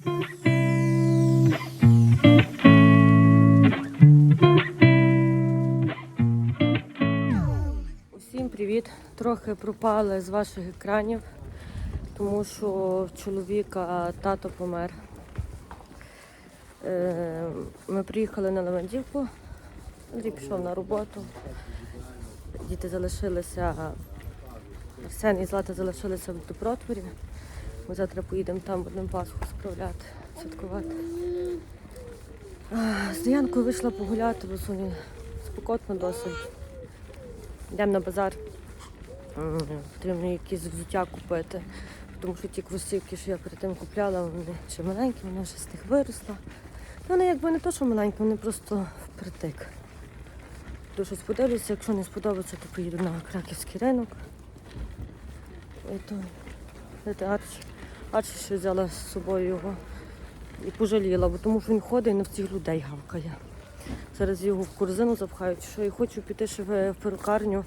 Усім привіт! Трохи пропали з ваших екранів, тому що в чоловіка тато помер. Е, Ми приїхали на Левандівку, Андрій пішов на роботу. Діти залишилися, Арсен і Злата залишилися в Допротворі. Ми завтра поїдемо там, будемо Пасху справляти, святкувати. З Янкою вийшла погуляти, бо сьогодні спекотно досить. Йдемо на базар. Потрібно якісь взуття купити. Тому що ті кросівки, що я перед тим купляла, вони ще маленькі, вона вже з них виросла. Ну, Вони якби не то, що маленькі, вони просто впритик. То щось подивлюся, якщо не сподобається, то поїду на краківський ринок. І то знаєте, Арчі ще взяла з собою його і пожаліла, бо тому що він ходить і на всіх людей гавкає. Зараз його в корзину запхають, що і хочу піти ще в, перукарню.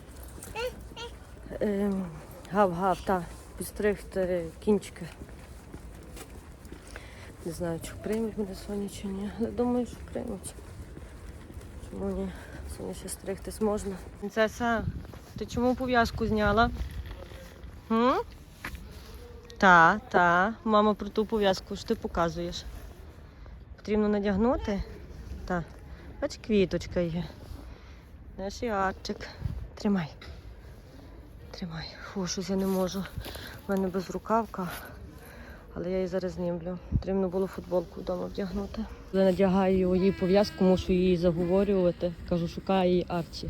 Ем, гав-гав, та, підстригти кінчики. Не знаю, чи приймуть мене Соня чи ні, але думаю, що приймуть. Чому ні? Соня ще стригтись можна. Принцеса, ти чому пов'язку зняла? М? Та, та. Мама про ту пов'язку що ти показуєш. Потрібно надягнути? Так. Бач, квіточка є. Наш ярчик. Тримай. Тримай. Фу, щось я не можу. У мене безрукавка, але я її зараз знімлю. Потрібно було футболку вдома вдягнути. Коли надягаю їй пов'язку, мушу її заговорювати. Кажу, шукай її Арчі.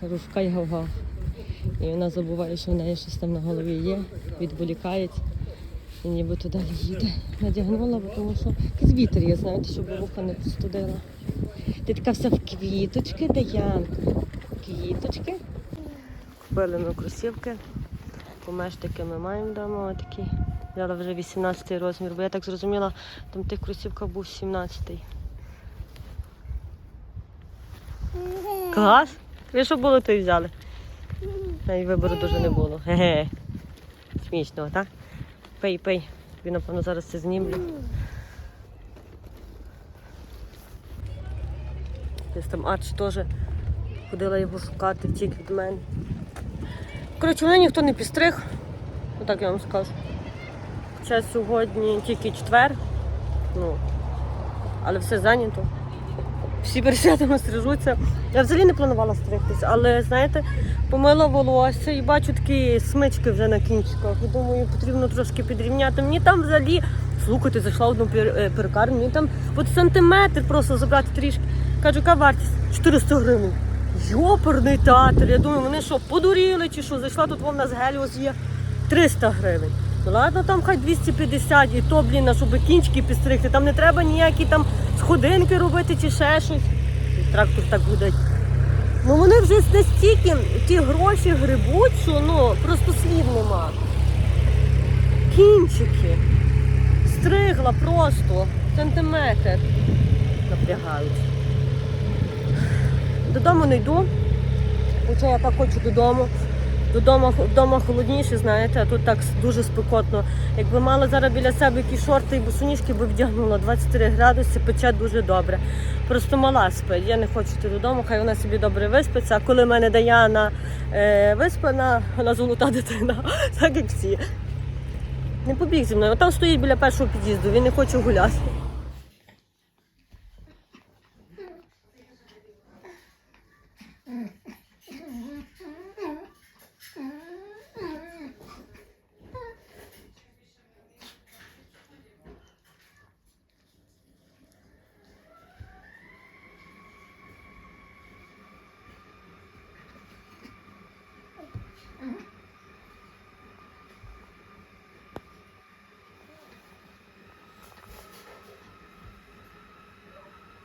Кажу, шукай гав-гав. І вона забуває, що в неї щось там на голові є, відволікається. І нібито далі їде. Надягнула, бо тому що якийсь є, знаєте, щоб вуха не простудила. Ти така вся в квіточки, Даянка. Квіточки. Купили ми кросівки. Помештики ми маємо вдома такі. Взяла вже 18-й розмір, бо я так зрозуміла, там тих кросівках був 17-й. Клас! Ви що було, то й взяли. Й вибору дуже не було. Ге-ге. Смішно, так? Пий, пий. Тобі, напевно, зараз це знімлю. Десь там Арч теж ходила його шукати, втік від мене. Коротше, мене ніхто не підстриг, отак я вам скажу. Хоча сьогодні тільки четвер, ну, але все зайнято. Всі перед святами стрижуться. Я взагалі не планувала стригтись, але знаєте, помила волосся і бачу такі смички вже на кінчиках. І думаю, потрібно трошки підрівняти. Мені там взагалі, слухайте, зайшла в одну е, перукарню, мені там от сантиметр просто забрати трішки. Кажу, яка вартість? 400 гривень. Йоперний театр. Я думаю, вони що, подуріли чи що? Зайшла тут вон у нас геліос є 300 гривень. Ну ладно, там хай 250 і то, блін, щоб кінчики підстригти. Там не треба ніякі там сходинки робити чи ще щось. І трактор так буде. Ну вони вже настільки ті гроші грибуть, що ну просто слів нема. Кінчики. Стригла просто сантиметр. Напрягають. Додому не йду. Хоча я так хочу додому. Додому вдома холодніше, знаєте, а тут так дуже спекотно. Якби мала зараз біля себе якісь шорти і босоніжки, би вдягнула 23 градуси, пече дуже добре. Просто мала спить. Я не хочу йти додому, хай вона собі добре виспиться. А коли в мене Даяна е, виспана, вона золота дитина, так як всі. Не побіг зі мною. Там стоїть біля першого під'їзду, він не хоче гуляти.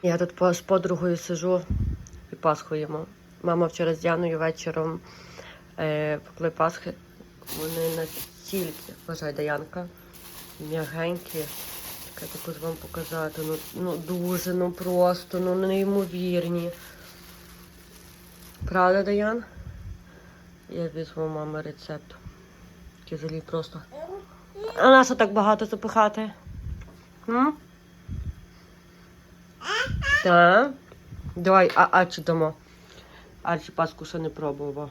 Я тут з подругою сижу і пасхуємо. Мама вчора з Діаною вечором е, пекли пасхи. Вони настільки, вважай, Даянка, м'ягенькі. Я таку вам показати. Ну, ну дуже, ну просто, ну неймовірні. Правда, Даян? Я візьму мами рецепт. Кізелі просто. А на що так багато запихати? М? Так. Давай, а Арчі дамо. Арчі паску ще не пробував.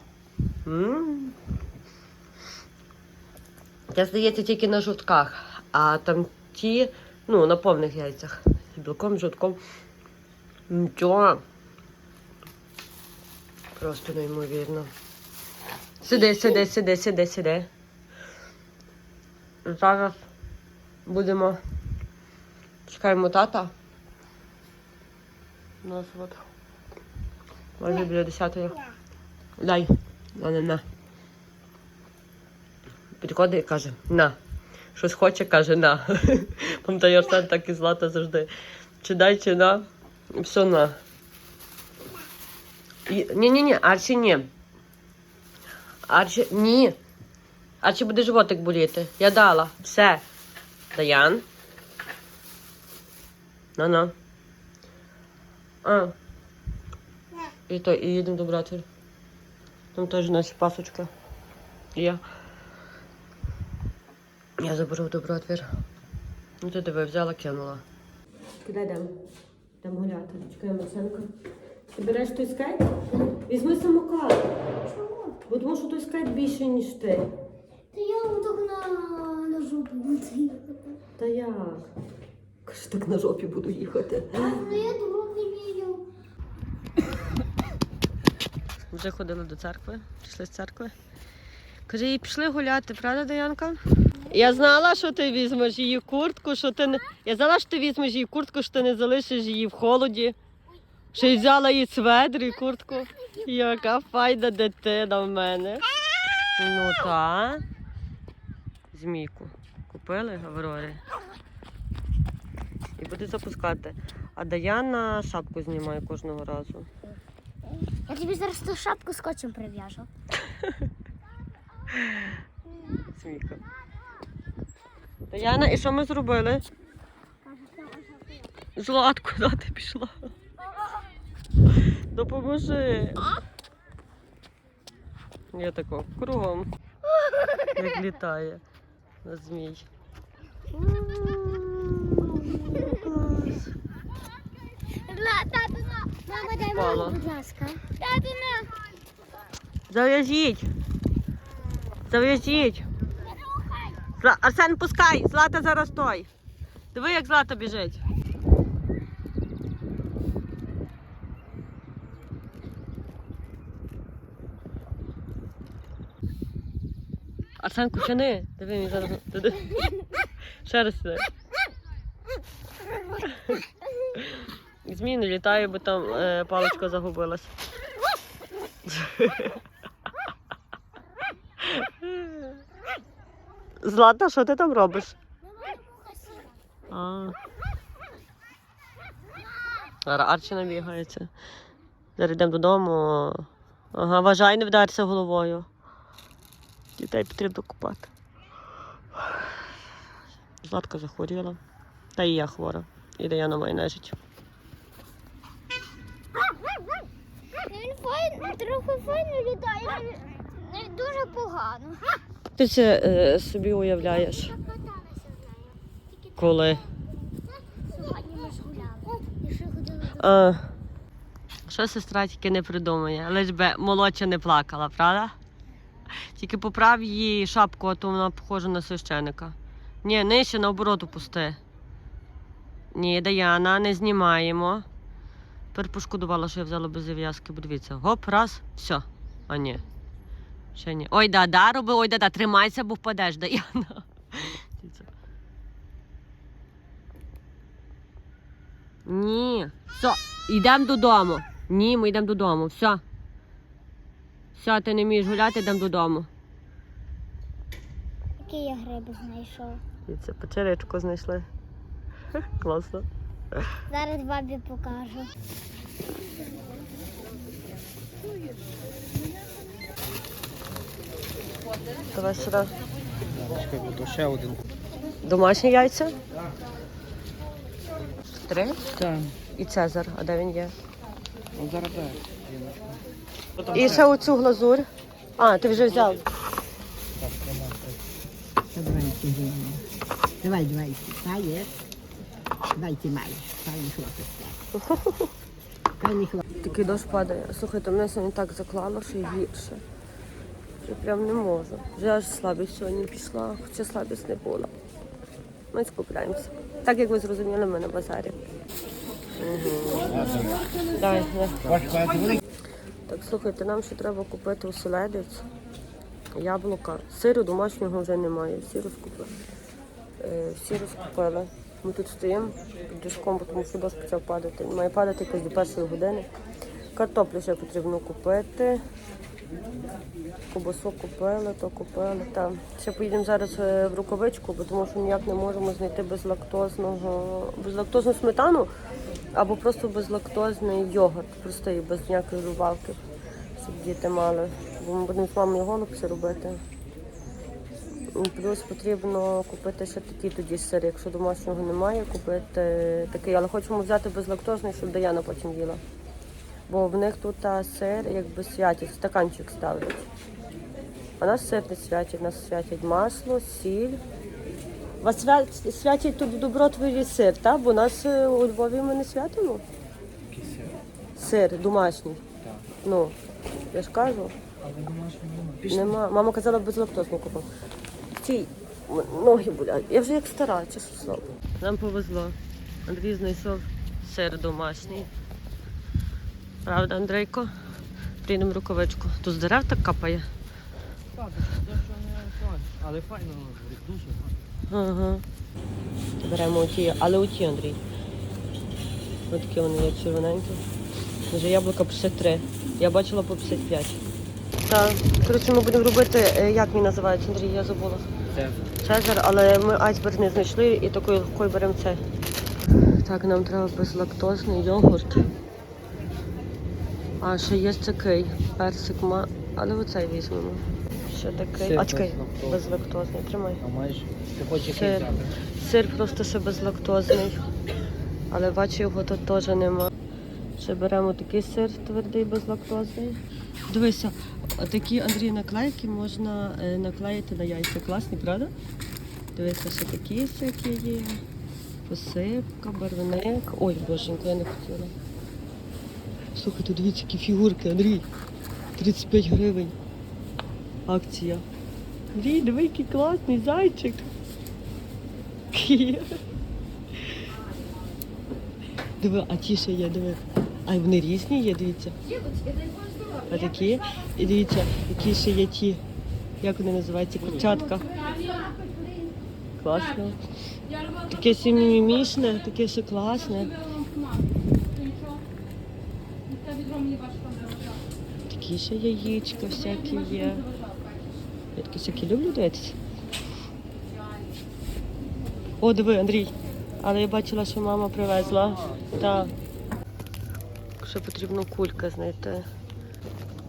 Це здається тільки на жовтках, а там ті, ну, на повних яйцях. З білком, з жовтком. Нічого. Просто неймовірно. Сиди, сиди, сиди, сиди, сиди. Зараз будемо. Чекаємо тата. У нас от. Майже біля 10-ї. Дай. На, на, на. Підходить і каже, на. Щось хоче, каже, на. Пам'ятаю, Арсен так і злата завжди. Чи дай, чи на. І все на. Ні-ні-ні, Арчі ні. Арчі, ні. Арчі буде животик боліти. Я дала. Все. Даян. На-на. А. І то, і їдемо до. Там теж наші пасочка. Я. Я заберу до братвір. Ну ти диви, взяла, кинула. Куди йдемо? Йдемо гуляти. Чекаємо Арсенка. Ти береш той скайт? Візьми самокат. Чого? Бо тому що той скайт більше, ніж ти. Та я вам так на, на жопу буду їхати. Та як? Каже, так на жопі буду їхати. Ну я вмію. Вже ходили до церкви, пішли з церкви. Каже, і пішли гуляти, правда, Даянка? Я знала, що ти візьмеш її куртку, що ти не. Я знала, що ти візьмеш її куртку, що ти не залишиш її в холоді. Ще й взяла їй сведр і куртку. Яка файна дитина в мене. Ну та. Змійку. Купили Аврорі. І буде запускати. А Даяна шапку знімає кожного разу. Я тобі зараз ту шапку скотчем прив'яжу. Сміха. Даяна, і що ми зробили? Златку, куди ти пішла? Допоможи. Я тако кругом. Як літає на змій. Клас. Мама, дай Впала. будь ласка. Татуна. Зав'яжіть. Зав'яжіть. Зла... Арсен, пускай, Злата зараз той. Диви, як Злата біжить. Арсенку, тяни. Диви, він зараз. Ще раз сюди. Змій не літає, бо там е, паличка загубилась. Злата, що ти там робиш? А. Арчі набігається. Зараз йдемо додому. Ага, вважай, не вдарся головою. Дітей потрібно купати. Златка захворіла. Та і я хвора. І Даяна має нежить. Він файн, трохи файно літає, не дуже погано. Ти це е, собі уявляєш, коли. сьогодні ми ж гуляли. І ще ходили до А, що сестра тільки не придумає, лиш би молодша не плакала, правда? Тільки поправ її шапку, а то вона похожа на священика. Ні, нижче наоборот опусти. Ні, Даяна, не знімаємо. Тепер пошкодувала, що я взяла без зав'язки, бо дивіться. Гоп, раз, все. А ні. Ще ні. Ой, да-да, роби, ой, да-да, тримайся, бо впадеш, Даяна. Дивіться. Ні. Все, йдемо додому. Ні, ми йдемо додому. Все. Все, ти не вмієш гуляти, йдемо додому. Які я гриби знайшов. Дивіться, печеречку знайшли. Класно. Зараз бабі покажу. Давай сюди. Чекай, то ще один. Домашні яйця? Три. Так. І Цезар. А де він є? Ну зараз дай. І ще оцю глазурь. А, ти вже взяв. Давай, давай, давай, та є. Дай ти файний хлопець. Файний хлопець. Такий дощ падає. Слухайте, мене сьогодні так заклало, що гірше. Я прям не можу. Вже аж слабість сьогодні пішла, хоча слабість не була. Ми скупляємося. Так як ви зрозуміли, ми на базарі. Так, слухайте, нам ще треба купити оселедець, яблука. Сиру домашнього вже немає, всі розкупили. Е, всі розкупили. Ми тут стоїмо під душком, тому що дощ почав падати. Має падати якось до першої години. Картоплю ще потрібно купити. Кобасу купили, то купили. Та. Ще поїдемо зараз е, в рукавичку, бо тому що ніяк не можемо знайти безлактозного, безлактозну сметану або просто безлактозний йогурт, простий, без ніякої добавки, щоб діти мали. Бо ми будемо з мамою голубці робити. Плюс потрібно купити ще такий тоді сир, якщо домашнього немає, купити такий, але хочемо взяти безлактозний, щоб Даяна потім їла. Бо в них тут а, сир якби святять, стаканчик ставлять. А нас сир не святять, нас святять масло, сіль. Вас свят- святять тут в добротворі сир, так? Бо нас е, у Львові ми не святимо. Сир домашній. Ну, я ж кажу. Але Нема. Мама казала безлактозну купив. Стій, ноги болять. Я вже як стара, чесно слово. Нам повезло. Андрій знайшов сир домашній. Правда, Андрійко? Прийдемо рукавичку. Тут з дерев так капає. Але файно, дуже файно. Ага. Беремо оті, але оті, Андрій. Ось такі вони є червоненькі. Вже яблука по 53. Я бачила по 55. Так, коротше, ми будемо робити, е, як він називається, Андрій, я забула. Це Цезар, але ми айсберг не знайшли і такою легкою беремо це. Так, нам треба безлактозний йогурт. А ще є такий персик, ма... але оцей візьмемо. Ще такий. А чекай, безлактозний. тримай. а маєш, ти хочеш який Сир. Сир просто ще безлактозний. Але бачу, його тут теж нема. Ще беремо такий сир твердий безлактозний. Дивися, такі Андрій наклейки можна е, наклеїти на яйця. Класні, правда? Дивися, що такі всякі є. Посипка, барвник. Ой, боженько, я не хотіла. Слухай, тут дивіться, які фігурки, Андрій. 35 гривень. Акція. Андрій, диви, який класний зайчик. Диви, а ті ще є, диви. А вони різні є, дивіться. А такі. І дивіться, які ще є ті. Як вони називаються? Курчатка. Класно. Таке сімімішне, таке ще класне. Такі ще яєчка всякі є. Я такі всякі люблю дивитися. О, диви, Андрій. Але я бачила, що мама привезла. Так. Ще потрібно кулька знайти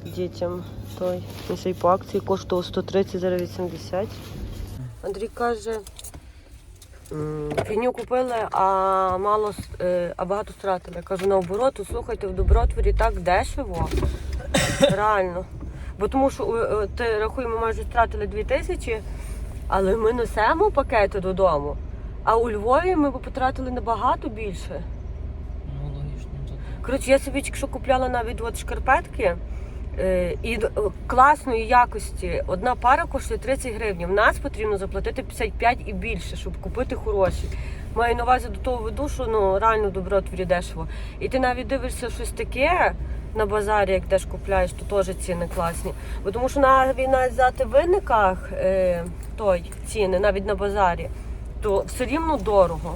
дітям. Той. Він ще й по акції коштував 130, зараз 80. Андрій каже, фігню купили, а мало е, а багато стратили. Кажу, наоборот, слухайте, в добротворі так дешево. Реально. Бо тому що е, е, ти рахуємо, майже стратили 2 тисячі, але ми несемо пакети додому. А у Львові ми б потратили набагато більше. Коротше, я собі якщо купляла навіть от шкарпетки е, і е, класної якості, одна пара коштує 30 гривень. В нас потрібно заплатити 55 і більше, щоб купити хороші. Маю на увазі до того веду, що ну реально добротворі дешево. І ти навіть дивишся щось таке на базарі, як теж купляєш, то теж ціни класні. Бо тому що навіть навіть взяти в винниках е, той ціни, навіть на базарі, то все рівно дорого.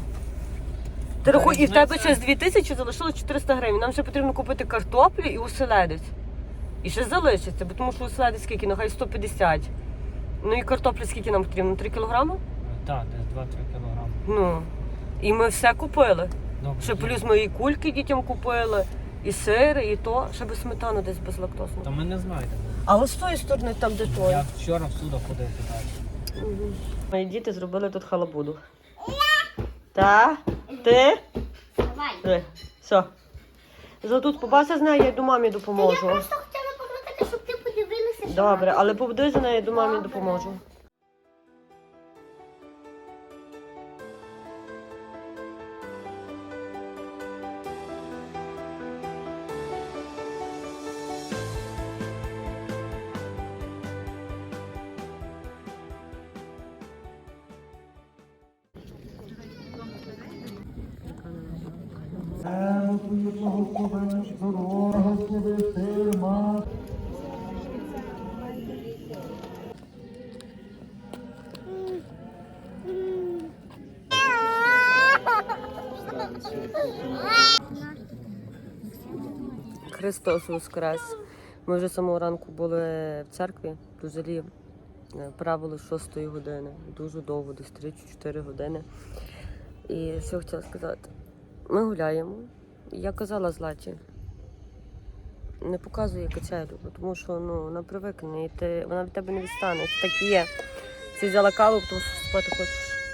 Ти рахуй, і в тебе ще з 2000 залишилось 400 гривень. Нам ще потрібно купити картоплю і оселедець. І ще залишиться, бо тому що оселедець скільки, нехай 150. Ну і картопля скільки нам потрібно? 3 кілограми? Так, десь 2-3 кілограми. Ну. І ми все купили. Добре. Ще плюс ми і кульки дітям купили, і сири, і то, ще без сметану десь безлактозно. Та ми не знайдемо. А ось з тої сторони, там де той. Я вчора всюди ходив питати. Мої діти зробили тут халабуду. Та? Ти? Давай. Диви. Все. Зато тут побався з нею, я йду мамі допоможу. Я просто хотіла покликати, щоб ти подивилася. Добре, але побудуй за нею, я йду мамі допоможу. Христос Воскрес. Ми вже самого ранку були в церкві, взагалі е, правило 6 години. Дуже довго, десь 3-4 години. І що хотіла сказати? Ми гуляємо. Я казала Златі, не показуй качелю, тому що ну, вона привикне, і ти, вона від тебе не відстане. Це так і є. Ти взяла каву, тому що спати хочеш.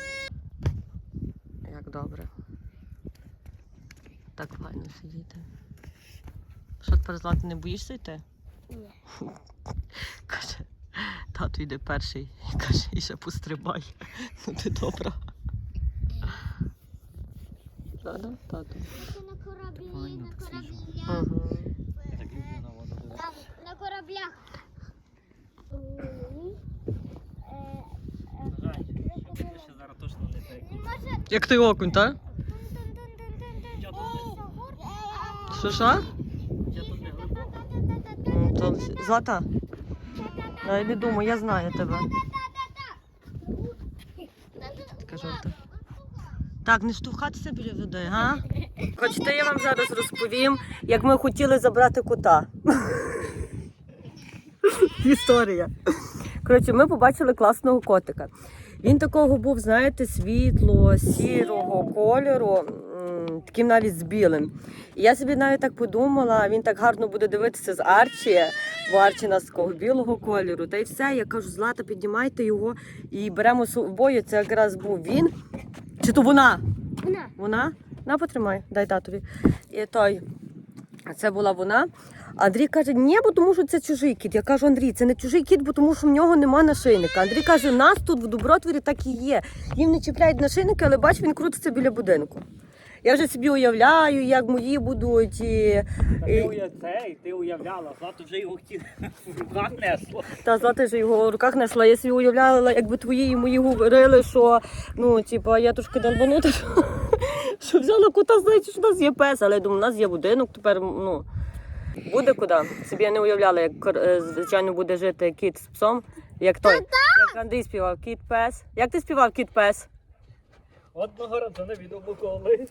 Як добре. Так файно сидіти. Що тепер Злата, не боїшся йти? Ні. Каже, тато йде перший. І каже, і ще пострибай. Ну ти добра. Правда, тато? На кораблі, на кораблях. Так люблю на на кораблях. Ти Як той окунь, так? Я тут Що що? Ну, Злата. Я не думаю, я знаю тебе. Така жовта. Так, не штовхатися біля води, га? Хочете, я вам зараз розповім, як ми хотіли забрати кота. Історія. Коротше, ми побачили класного котика. Він такого був, знаєте, світло, сірого кольору, таким навіть з білим. І я собі навіть так подумала, він так гарно буде дивитися з Арчі, бо Арчі нас такого білого кольору. Та й все. Я кажу, Злата, піднімайте його і беремо з собою. Це якраз був він. Чи то вона? Вона. Вона? На, потримай, дай татові. І той. Це була вона. Андрій каже, ні, бо тому що це чужий кіт. Я кажу, Андрій, це не чужий кіт, бо тому що в нього нема нашийника. Андрій каже, нас тут в Добротворі так і є. Їм не чіпляють нашийники, але бач, він крутиться біля будинку. Я вже собі уявляю, як мої будуть. І, Та ти уя- це, ти уявляла, Злата вже його хотів в руках несло. та злати вже його в руках несла. Я собі уявляла, якби твої і мої говорили, що ну, типа, я трошки долбанута, що, що взяла кота, знаєте, що в нас є пес, але я думаю, у нас є будинок, тепер ну, буде куди. Собі я не уявляла, як е, звичайно буде жити кіт з псом, як той. Як Андрій співав кіт пес. Як ти співав кіт пес? Одного разу невідомо коли.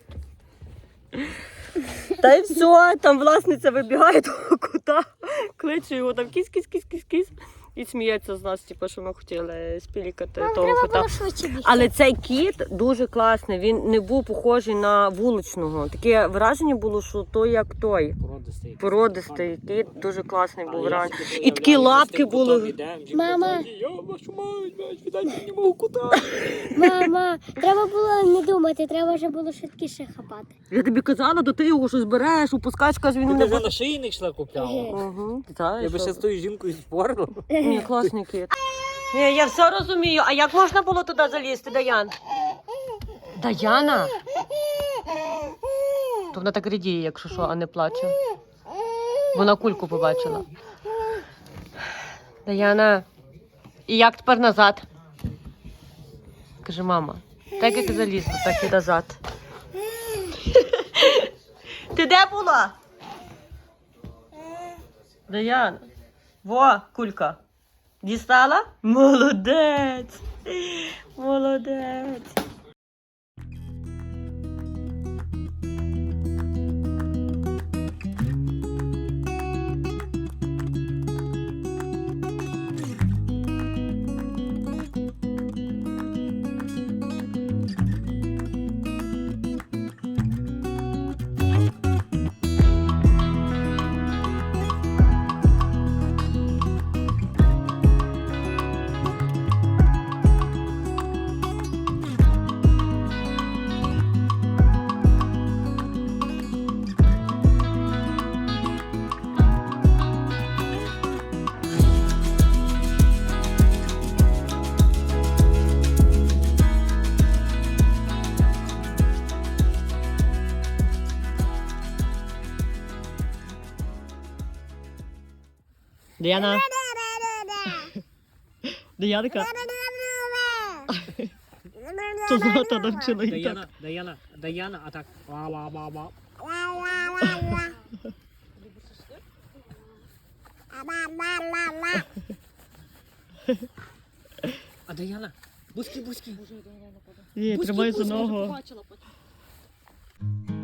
Та й все, там власниця вибігає того кута, кличе його там кіс і сміється з нас, типу, що ми хотіли спілікати Нам того треба кота. було швидше бігти. Але цей кіт дуже класний. Він не був похожий на вуличного. Таке враження було, що той як той. Породистий. Породистий кіт дуже класний був собі І такі лапки були. жінка Мама. Я вашу мені мого кота. Мама, треба було не думати, треба вже було швидкіше хапати. Я тобі казала, то ти його щось береш, упускаєш, каже, він Ти не вже буде. на шийник йшла купляла. Та, Я би ще з тою жінкою спорила. Ні, класний кіт. Ні, я все розумію. А як можна було туди залізти, Даян? Даяна? То вона так радіє, якщо що, а не плаче. Вона кульку побачила. Даяна, і як тепер назад? Каже, мама, так як залізла, так і назад. Ти де була? Даяна. Во, кулька. Дістала? Молодець. Молодець. Діана. Діанка. То злата навчила її так. Даяна, Даяна, а так. Ва-ва-ва-ва. А Даяна? Бузьки, бузьки. Ні, тримай за бузьки, ногу. побачила потім.